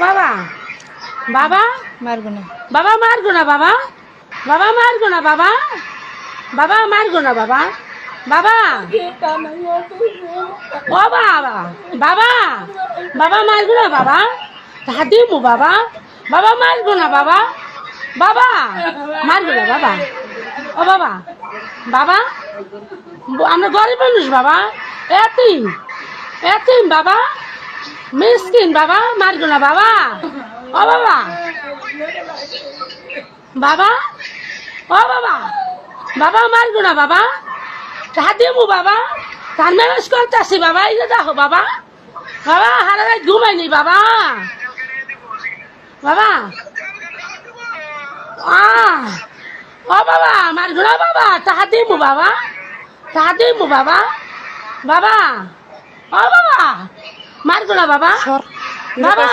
বাবা। বাবা? মারবো না। বাবা মারগো না বাবা। বাবা মারগো না বাবা। বাবা মারগো না বাবা। বাবা। ও বাবা। বাবা। বাবা মারগো না বাবা। দাদি মু বাবা। বাবা মারগো না বাবা। বাবা মারগো না বাবা। ও বাবা। বাবা আমরা গরিব মানুষ বাবা। এতিম। এতিম বাবা। মিসকিন বাবা মারগো না বাবা। ও বাবা। বাবা, ও বাবা। বাবা মারগো না বাবা। তাহাতে মু বাবা। তার ম্যানেজ করতেছি বাবা, এই যে দেখো বাবা। বাবা হারা রাত ঘুমাইনি বাবা। বাবা ও বাবা মারগো না বাবা। তাহাতে মু বাবা। তাহাতে মু বাবা। বাবা, ও বাবা। মারগো না বাবা। বাবা।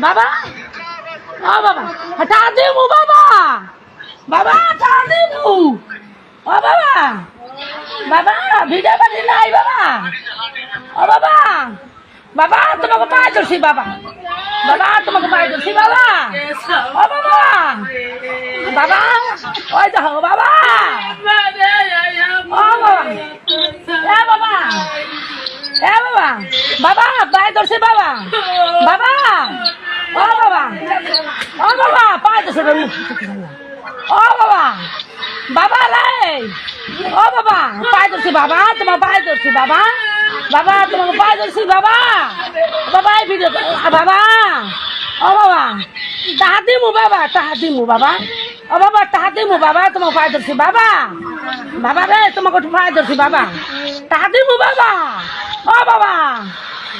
বাবা। ও বাবা। হটা দেবো বাবা। বাবা হটা দেবো। ও বাবা। বাবা ভিডিও বাড়ি নাই বাবা। ও বাবা। বাবা তোমাকে পায়ে ধরছি বাবা। বাবা তোমাকে পায়ে ধরছি বাবা। ও বাবা। বাবা ওই দেখো বাবা। ও বাবা। এ বাবা। এ বাবা বাবা, পায়ে ধরছি বাবা বাবা, ও বাবা ও বাবা, পায়ে ধরছি। ও বাবা বাবা রে, ও বাবা, পায়ে ধরছি বাবা, তোমার পায়ে ধরছি বাবা বাবা, তোমাকে পায়ে ধরছি বাবা বাবা, এই ভিডিও বাবা, ও বাবা, তাহা দিমু বাবা, তাহা দিমু বাবা ও বাবা তাহা দিমু, বাবা, তোমাকে পায়ে ধরছি, বাবা। বাবা রে, তোমাকে পায়ে ধরছি, বাবা। তাহা দিমু, বাবা। ও বাবা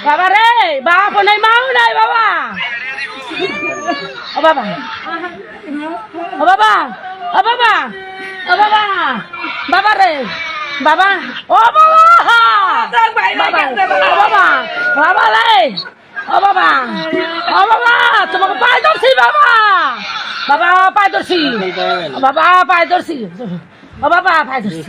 বাবা রে, বাপ নাই, মাও নাই, বাবা। ও বাবা ও বাবা ও বাবা ও বাবা বাবা রে, বাবা, ও বাবা। বাবা বাবা বাবা রে, ও বাবা ও বাবা, তোমাকে পায়ে ধরছি, বাবা। বাবা পায়ে ধরছি। বাবা পায়ে ধরছি। বাবা পায়ে ধরছি।